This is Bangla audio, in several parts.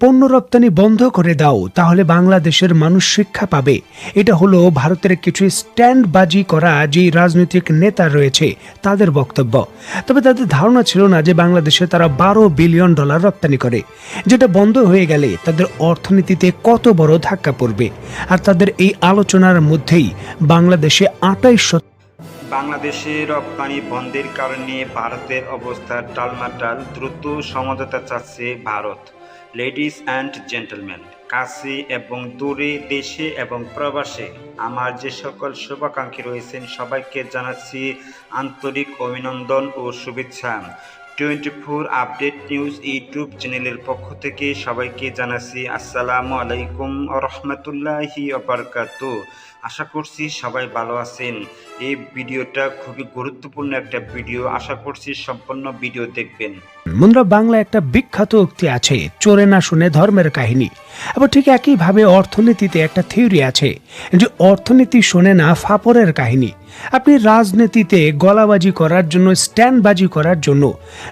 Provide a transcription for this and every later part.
পণ্য রপ্তানি বন্ধ করে দাও, তাহলে বাংলাদেশের মানুষ শিক্ষা পাবে। এটা হলো ভারতের কিছু স্ট্যান্ডবাজি করা যে রাজনৈতিক নেতা রয়েছে, তাদের বক্তব্য। তবে তাদের ধারণা ছিল না যে বাংলাদেশে তারা বারো বিলিয়ন ডলার রপ্তানি করে। যেটা বন্ধ হয়ে গেলে তাদের অর্থনীতিতে কত বড় ধাক্কা পড়বে। আর তাদের এই আলোচনার মধ্যেই বাংলাদেশে আটাইশ বাংলাদেশে রপ্তানি বন্ধের কারণে ভারতের অবস্থা টালমাটাল দ্রুত সমঝোতা চাচ্ছে ভারত। লেডিস অ্যান্ড জেন্টলম্যান কাছে এবং দূরে, দেশে এবং প্রবাসে আমার যে সকল শুভাকাঙ্ক্ষী রয়েছেন, সবাইকে জানাচ্ছি আন্তরিক অভিনন্দন ও শুভেচ্ছা। Twenty four update news YouTube চ্যানেলের পক্ষ থেকে সবাইকে জানাচ্ছি আসসালামু আলাইকুম রহমতুল্লাহি অবরকাতু আশা করছি সবাই ভালো আছেন। এই ভিডিওটা খুবই গুরুত্বপূর্ণ একটা ভিডিও। আশা করছি সম্পূর্ণ ভিডিও দেখবেন। মুন্দ্রা বাংলা একটা বিখ্যাত উক্তি আছে, চোরে না শুনে ধর্মের কাহিনী। আবার ঠিক একইভাবে অর্থনীতিতে একটা থিওরি আছে যে অর্থনীতি শোনে না ফাপরের কাহিনী। আপনি রাজনীতিতে গলাবাজি করার জন্য, স্ট্যান্ডবাজি করার জন্য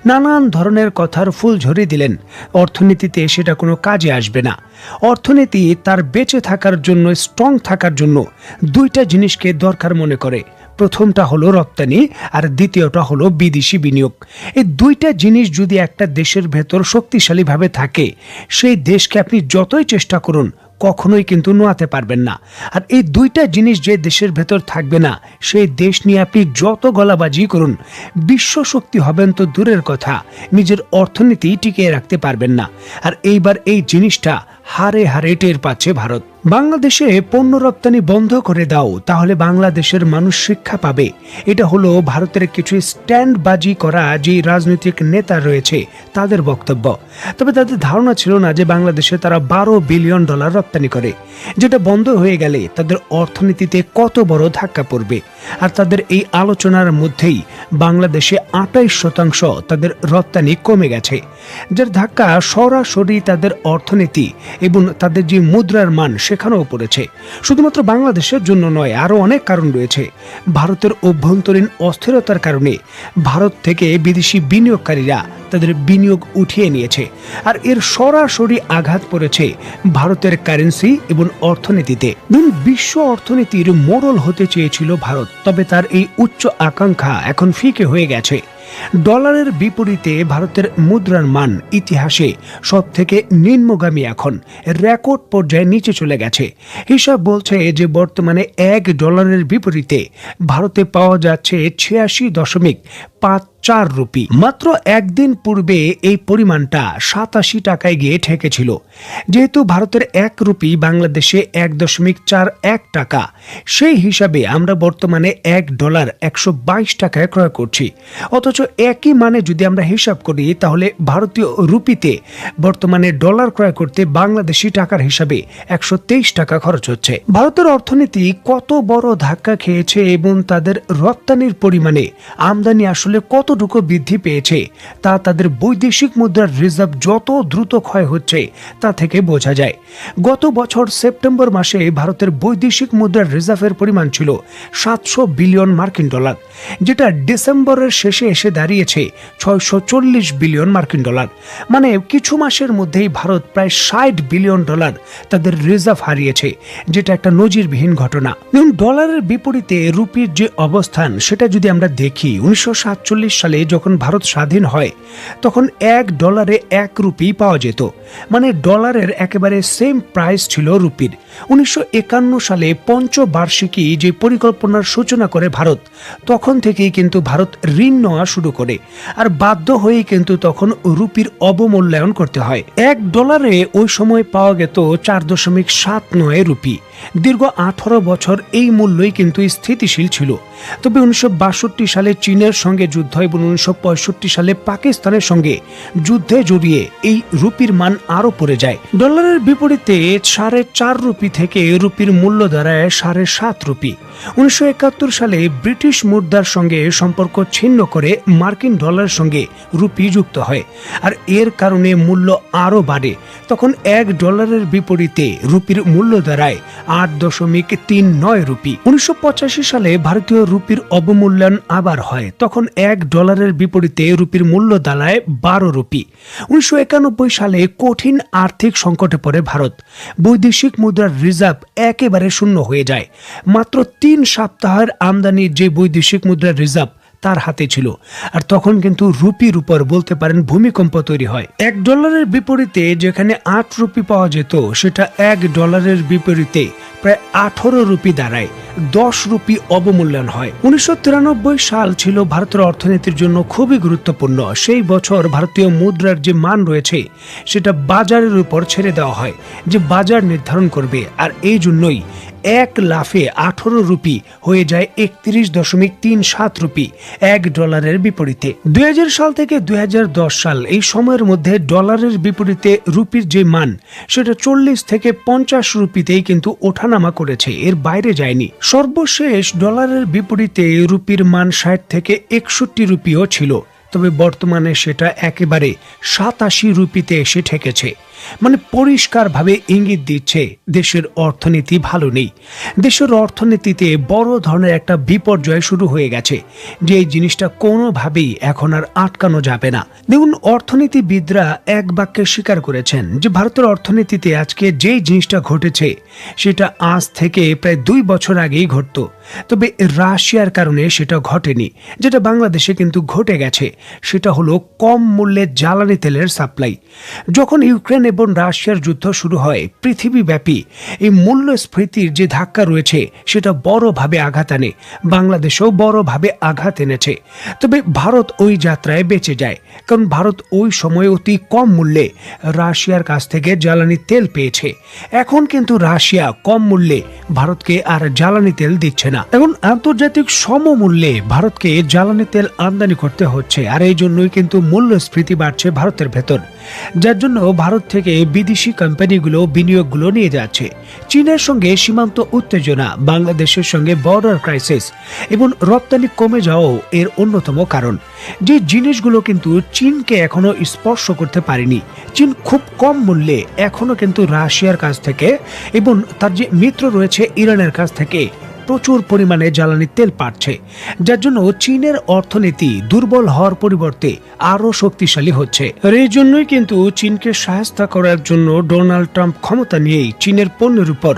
নানান ধরনের কথার ফুল ঝরে দিলেন। অর্থনীতিতে সেটা কোনো কাজে আসবে না। অর্থনীতি তার বেঁচে থাকার জন্য স্ট্রং থাকার জন্য দুইটা জিনিসকে দরকার মনে করে। প্রথমটা হলো রপ্তানি আর দ্বিতীয়টা হলো বিদেশি বিনিয়োগ। এই দুইটা জিনিস যদি একটা দেশের ভেতর শক্তিশালীভাবে থাকে, সেই দেশকে আপনি যতই চেষ্টা করুন কখনোই কিন্তু নোয়াতে পারবেন না। আর এই দুইটা জিনিস যে দেশের ভেতর থাকবে না, সেই দেশ নিয়ে আপনি যত গলাবাজি করুন, বিশ্ব শক্তি হবেন তো দূরের কথা, নিজের অর্থনীতি টিকিয়ে রাখতে পারবেন না। আর এইবার এই জিনিসটা হারে হারে টের পাচ্ছে ভারত। বাংলাদেশে পণ্য রপ্তানি বন্ধ করে দাও, তাহলে বাংলাদেশের মানুষ শিক্ষা পাবে। এটা হলো ভারতের কিছু স্ট্যান্ডবাজি করা যে রাজনৈতিক নেতা রয়েছে, তাদের বক্তব্য। তবে তাদের ধারণা ছিল না যে বাংলাদেশে তারা বারো বিলিয়ন ডলার করে, যেটা বন্ধ হয়ে গেলে তাদের অর্থনীতিতে কত বড় ধাক্কা পড়বে। আর তাদের এই আলোচনার মধ্যেই বাংলাদেশে আটাইশ শতাংশ তাদের রপ্তানি কমে গেছে, যার ধাক্কা সরাসরি তাদের অর্থনীতি এবং তাদের যে মুদ্রার মান সেখানেও পড়েছে। শুধুমাত্র বাংলাদেশের জন্য নয়, আরও অনেক কারণ রয়েছে। ভারতের অভ্যন্তরীণ অস্থিরতার কারণে ভারত থেকে বিদেশি বিনিয়োগকারীরা তাদের বিনিয়োগ উঠিয়ে নিয়েছে, আর এর সরাসরি আঘাত পড়েছে ভারতের কারেন্সি এবং অর্থনীতিতে। দিন বিশ্ব অর্থনীতির মোড়ল হতে চেয়েছিল ভারত, তবে তার এই উচ্চ আকাঙ্ক্ষা এখন ফিকে হয়ে গেছে। ডলারের বিপরীতে ভারতের মুদ্রার মান ইতিহাসে সব থেকে নিম্নগামী এখন। রেকর্ড পর্যায়ে নিচে চলে গেছে। হিসাব বলছে যে বর্তমানে এক ডলারের বিপরীতে ভারতে পাওয়া যাচ্ছে ছিয়াশি দশমিক পাঁচ চার রুপি। মাত্র একদিন পূর্বে এই পরিমাণটা সাতাশি টাকায় গিয়ে ঠেকেছিল। যেহেতু ভারতের এক রুপি, বাংলাদেশে এক দশমিক চার এক টাকা, সেই হিসাবে আমরা বর্তমানে এক ডলার একশো বাইশ টাকায় ক্রয় করছি। অথচ একই মানে যদি আমরা হিসাব করি, তাহলে ভারতীয় রুপিতে বর্তমানে ডলার ক্রয় করতে বাংলাদেশি টাকার হিসাবে একশো তেইশ টাকা খরচ হচ্ছে। ভারতের অর্থনীতি কত বড় ধাক্কা খেয়েছে এবং তাদের রপ্তানির পরিমাণে আমদানি আসলে কতটুকু বৃদ্ধি পেয়েছে, তা তাদের বৈদেশিক মুদ্রার রিজার্ভ যত দ্রুত ক্ষয় হচ্ছে, তা থেকে বোঝা যায়। গত বছর সেপ্টেম্বর মাসে ভারতের বৈদেশিক মুদ্রার রিজার্ভের পরিমাণ ছিল সাতশো বিলিয়ন মার্কিন ডলার, যেটা ডিসেম্বরের শেষে এসে দাঁড়িয়েছে ছয়শো চল্লিশ বিলিয়ন মার্কিন ডলার। মানে কিছু মাসের মধ্যেই ভারত প্রায় ষাট বিলিয়ন ডলার তাদের রিজার্ভ হারিয়েছে, যেটা একটা নজিরবিহীন ঘটনা। ডলারের বিপরীতে রুপির যে অবস্থান, সেটা যদি আমরা দেখি, উনিশশো সাতচল্লিশ সালে যখন ভারত স্বাধীন হয়, তখন এক ডলারে এক রুপি পাওয়া যেত। মানে ডলারের একেবারে সেম প্রাইস ছিল রুপির। উনিশশো একান্ন সালে পঞ্চবার্ষিকী যে পরিকল্পনার সূচনা করে ভারত, তখন থেকেই কিন্তু ভারত ঋণ নেওয়া শুরু করে। আর বাধ্য হয়েই কিন্তু তখন রুপির অবমূল্যায়ন করতে হয়। এক ডলারে ওই সময় পাওয়া যেত চার দশমিক সাত নয় রুপি। দীর্ঘ আঠারো বছর এই মূল্যই কিন্তু স্থিতিশীল ছিল। তবে উনিশশো বাষট্টি সালে চীনের সঙ্গে যুদ্ধ এবং উনিশশো সালে পাকিস্তানের সঙ্গে যুদ্ধে জড়িয়ে এই রুপির মান আরও পড়ে যায়। ডলারের বিপরীতে সাড়ে চার রুপি থেকে রুপির মূল্য দাঁড়ায় সাড়ে সাত রুপি। উনিশশো একাত্তর সালে ব্রিটিশ মুদ্রার সঙ্গে সম্পর্ক ছিন্ন করে মার্কিন ডলারের সঙ্গে রুপি যুক্ত হয়, আর এর কারণে মূল্য আরও বাড়ে। তখন এক ডলারের বিপরীতে রুপির মূল্য দাঁড়ায় আট দশমিক তিন নয় রুপি। উনিশশো পঁচাশি সালে ভারতীয় রুপির অবমূল্যায়ন আবার হয়, তখন এক ডলারের বিপরীতে রুপির মূল্য দাঁড়ায় বারো রুপি। উনিশশো একানব্বই সালে কঠিন আর্থিক সংকটে পড়ে ভারত। বৈদেশিক মুদ্রার রিজার্ভ একেবারে শূন্য হয়ে যায়। মাত্র তিন সপ্তাহের আমদানি যে বৈদেশিক মুদ্রার রিজার্ভ তার হাতে ছিল। আর তখন কিন্তু রুপির উপর বলতে পারেন ভূমিকম্প তৈরি হয়। এক ডলারের বিপরীতে যেখানে আট রুপি পাওয়া যেত, সেটা এক ডলারের বিপরীতে প্রায় আঠারো রুপি দাঁড়ায়। দশ রুপি অবমূল্যায়ন হয়। উনিশশো তিরানব্বই সাল ছিল ভারতের অর্থনীতির জন্য খুবই গুরুত্বপূর্ণ। সেই বছর ভারতীয় মুদ্রার যে মান রয়েছে, সেটা বাজারের উপর ছেড়ে দেওয়া হয়, যে বাজার নির্ধারণ করবে। আর এই জন্যই এক লাফে আঠারো রুপি হয়ে যায় একত্রিশ দশমিক তিন সাত রুপি, এক ডলারের বিপরীতে। দু হাজার সাল থেকে দু হাজার দশ সাল এই সময়ের মধ্যে ডলারের বিপরীতে রুপির যে মান, সেটা চল্লিশ থেকে পঞ্চাশ রুপিতেই কিন্তু ওঠানামা করেছে, এর বাইরে যায়নি। সর্বশেষ ডলারের বিপরীতে রুপির মান ষাট থেকে একষট্টি রুপিও ছিল, তবে বর্তমানে সেটা একেবারে সাতাশি রুপিতে এসে ঠেকেছে। মানে পরিষ্কারভাবে ইঙ্গিত দিচ্ছে, দেশের অর্থনীতি ভালো নেই। দেশের অর্থনীতিতে বড় ধরনের একটা বিপর্যয় শুরু হয়ে গেছে, যে এই জিনিসটা কোনোভাবেই এখন আর আটকানো যাবে না। দেখুন, অর্থনীতিবিদরা এক বাক্যে স্বীকার করেছেন যে ভারতের অর্থনীতিতে আজকে যে জিনিসটা ঘটেছে, সেটা আজ থেকে প্রায় দুই বছর আগেই ঘটতো। তবে রাশিয়ার কারণে সেটা ঘটেনি, যেটা বাংলাদেশে কিন্তু ঘটে গেছে। সেটা হলো কম মূল্যে জ্বালানি তেলের সাপ্লাই। যখন ইউক্রেন এবং রাশিয়ার যুদ্ধ শুরু হয়। পৃথিবীব্যাপী এই মূল্যস্ফীতির যে ধাক্কা রয়েছে, সেটা বড়ভাবে আঘাত আনে। বাংলাদেশেও বড়ভাবে আঘাত এনেছে। তবে ভারত ওই যাত্রায় বেঁচে যায়, কারণ ভারত ওই সময় অতি কম মূল্যে রাশিয়ার কাছ থেকে জ্বালানি তেল পেয়েছে। এখন কিন্তু রাশিয়া কম মূল্যে ভারতকে আর জ্বালানি তেল দিচ্ছে না। এখন আন্তর্জাতিক সমমূল্যে ভারতকে জ্বালানি তেল আমদানি করতে হচ্ছে, আর এই জন্যই কিন্তু মূল্যস্ফীতি বাড়ছে ভারতের ভেতর। যার জন্য ভারত থেকে বিদেশি কোম্পানিগুলো বিনিয়োগগুলো নিয়ে যাচ্ছে। চীনের সঙ্গে সীমান্ত উত্তেজনা, বাংলাদেশের সঙ্গে বর্ডার ক্রাইসিস এবং রপ্তানি কমে যাওয়াও এর অন্যতম কারণ। যে জিনিসগুলো কিন্তু চীনকে এখনও স্পর্শ করতে পারেনি, চীন খুব কম মূল্যে এখনও কিন্তু রাশিয়ার কাছ থেকে এবং তার যে মিত্র রয়েছে ইরানের কাছ থেকে প্রচুর পরিমাণে জ্বালানি তেল পাচ্ছে, যার জন্য চীনের অর্থনীতি দুর্বল হওয়ার পরিবর্তে আরও শক্তিশালী হচ্ছে। আর এই জন্যই কিন্তু চীনকে সাহায্য করার জন্য ডোনাল্ড ট্রাম্প ক্ষমতা নিয়েই চীনের পণ্যের উপর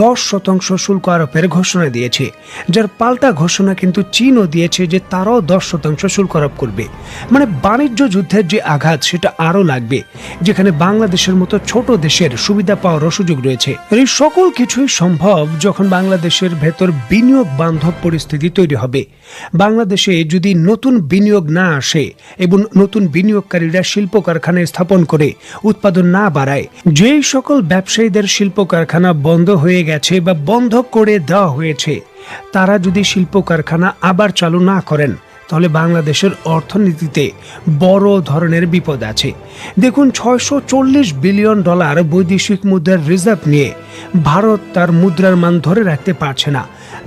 দশ শতাংশ শুল্ক আরোপের ঘোষণা দিয়েছে, যার পাল্টা ঘোষণা কিন্তু চীনও দিয়েছে যে তারাও দশ শতাংশ শুল্ক আরোপ করবে। মানে বাণিজ্য যুদ্ধের যে আঘাত, সেটা আরও লাগবে, যেখানে বাংলাদেশের মতো ছোট দেশের সুবিধা পাওয়ারও সুযোগ রয়েছে। এই সকল কিছুই সম্ভব যখন বাংলাদেশের ভেতর বিনিয়োগ বান্ধব পরিস্থিতি তৈরি হবে। বাংলাদেশে যদি নতুন বিনিয়োগ না আসে এবং নতুন বিনিয়োগকারীরা শিল্প কারখানা স্থাপন করে উৎপাদন না বাড়ায়, যেই সকল ব্যবসায়ীদের শিল্প কারখানা বন্ধ হয়ে গেছে বা বন্ধ করে দেওয়া হয়েছে, তারা যদি শিল্প কারখানা আবার চালু না করেন তাহলে বাংলাদেশের অর্থনীতিতে বড় ধরনের বিপদ আছে। দেখুন, ছয়শো চল্লিশ বিলিয়ন ডলার বৈদেশিক মুদ্রার রিজার্ভ নিয়ে ভারত তার মুদ্রার মান ধরে রাখতে পারছে না।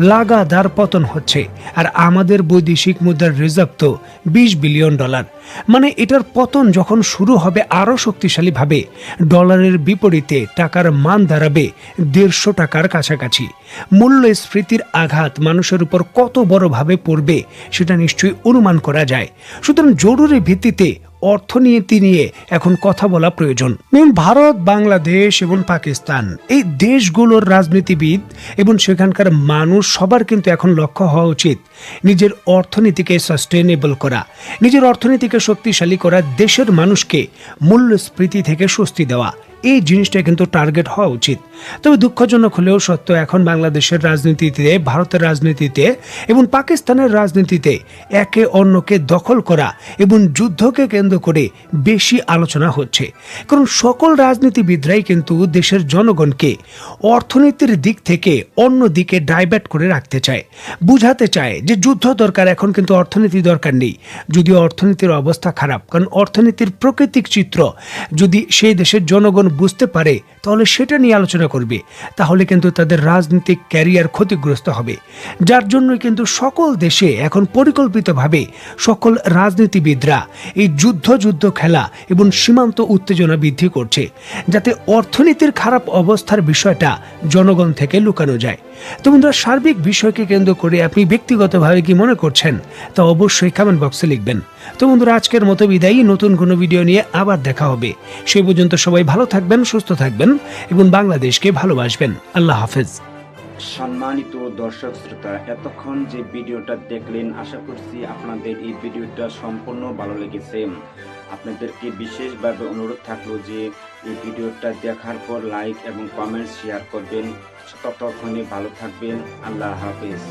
লাগাতার পতন হচ্ছে, আর আমাদের বৈদেশিক মুদ্রার রিজার্ভ তো বিশ বিলিয়ন ডলার। মানে এটার পতন যখন শুরু হবে আরও শক্তিশালীভাবে, ডলারের বিপরীতে টাকার মান দাঁড়াবে দেড়শো টাকার কাছাকাছি। মূল্যস্ফীতির আঘাত মানুষের উপর কত বড়ভাবে পড়বে, সেটা নিশ্চয়ই অনুমান করা যায়। সুতরাং জরুরি ভিত্তিতে অর্থনীতি নিয়ে এখন কথা বলা প্রয়োজন। ভারত, বাংলাদেশ এবং পাকিস্তান। এই দেশগুলোর রাজনীতিবিদ এবং সেখানকার মানুষ সবার কিন্তু এখন লক্ষ্য হওয়া উচিত নিজের অর্থনীতিকে সাস্টেনেবল করা, নিজের অর্থনীতিকে শক্তিশালী করা, দেশের মানুষকে মূল্যস্ফীতি থেকে স্বস্তি দেওয়া। এই জিনিসটা কিন্তু টার্গেট হওয়া উচিত। তবে দুঃখজনক হলেও সত্য, এখন বাংলাদেশের রাজনীতিতে, ভারতের রাজনীতিতে এবং পাকিস্তানের রাজনীতিতে একে অন্যকে দখল করা এবং যুদ্ধকে কেন্দ্র করে বেশি আলোচনা হচ্ছে। কারণ সকল রাজনীতিবিদরাই কিন্তু দেশের জনগণকে অর্থনীতির দিক থেকে অন্য দিকে ডাইভার্ট করে রাখতে চায়। বুঝাতে চায় যে যুদ্ধ দরকার, এখন কিন্তু অর্থনীতি দরকার নেই। যদিও অর্থনীতির অবস্থা খারাপ, কারণ অর্থনীতির প্রকৃতিক চিত্র যদি সেই দেশের জনগণ বুঝতে পারে, তাহলে সেটা নিয়ে আলোচনা করবে। তাহলে কিন্তু তাদের রাজনৈতিক ক্যারিয়ার ক্ষতিগ্রস্ত হবে। যার জন্যই কিন্তু সকল দেশে এখন পরিকল্পিতভাবে সকল রাজনীতিবিদরা এই যুদ্ধ যুদ্ধ খেলা এবং সীমান্ত উত্তেজনা বৃদ্ধি করছে, যাতে অর্থনীতির খারাপ অবস্থার বিষয়টা জনগণ থেকে লুকানো যায়। তো বন্ধুরা, সার্বিক বিষয়কে কেন্দ্র করে আপনি ব্যক্তিগতভাবে কি মনে করছেন, তা অবশ্যই কমেন্ট বক্সে লিখবেন। তো বন্ধুরা, আজকের মতো বিদায়ী। নতুন কোনো ভিডিও নিয়ে আবার দেখা হবে। সে পর্যন্ত সবাই ভালো থাকবেন, সুস্থ থাকবেন এবং বাংলাদেশকে ভালোবাসবেন। আল্লাহ হাফেজ। সম্মানিত দর্শক শ্রোতা, এতক্ষণ যে ভিডিওটা দেখলেন, আশা করছি আপনাদের এই ভিডিওটা সম্পূর্ণ ভালো লেগেছে। আপনাদেরকে বিশেষভাবে অনুরোধ থাকল যে এই ভিডিওটা দেখার পর লাইক এবং কমেন্ট শেয়ার করবেন। ততক্ষণে ভালো থাকবেন। আল্লাহ হাফেজ।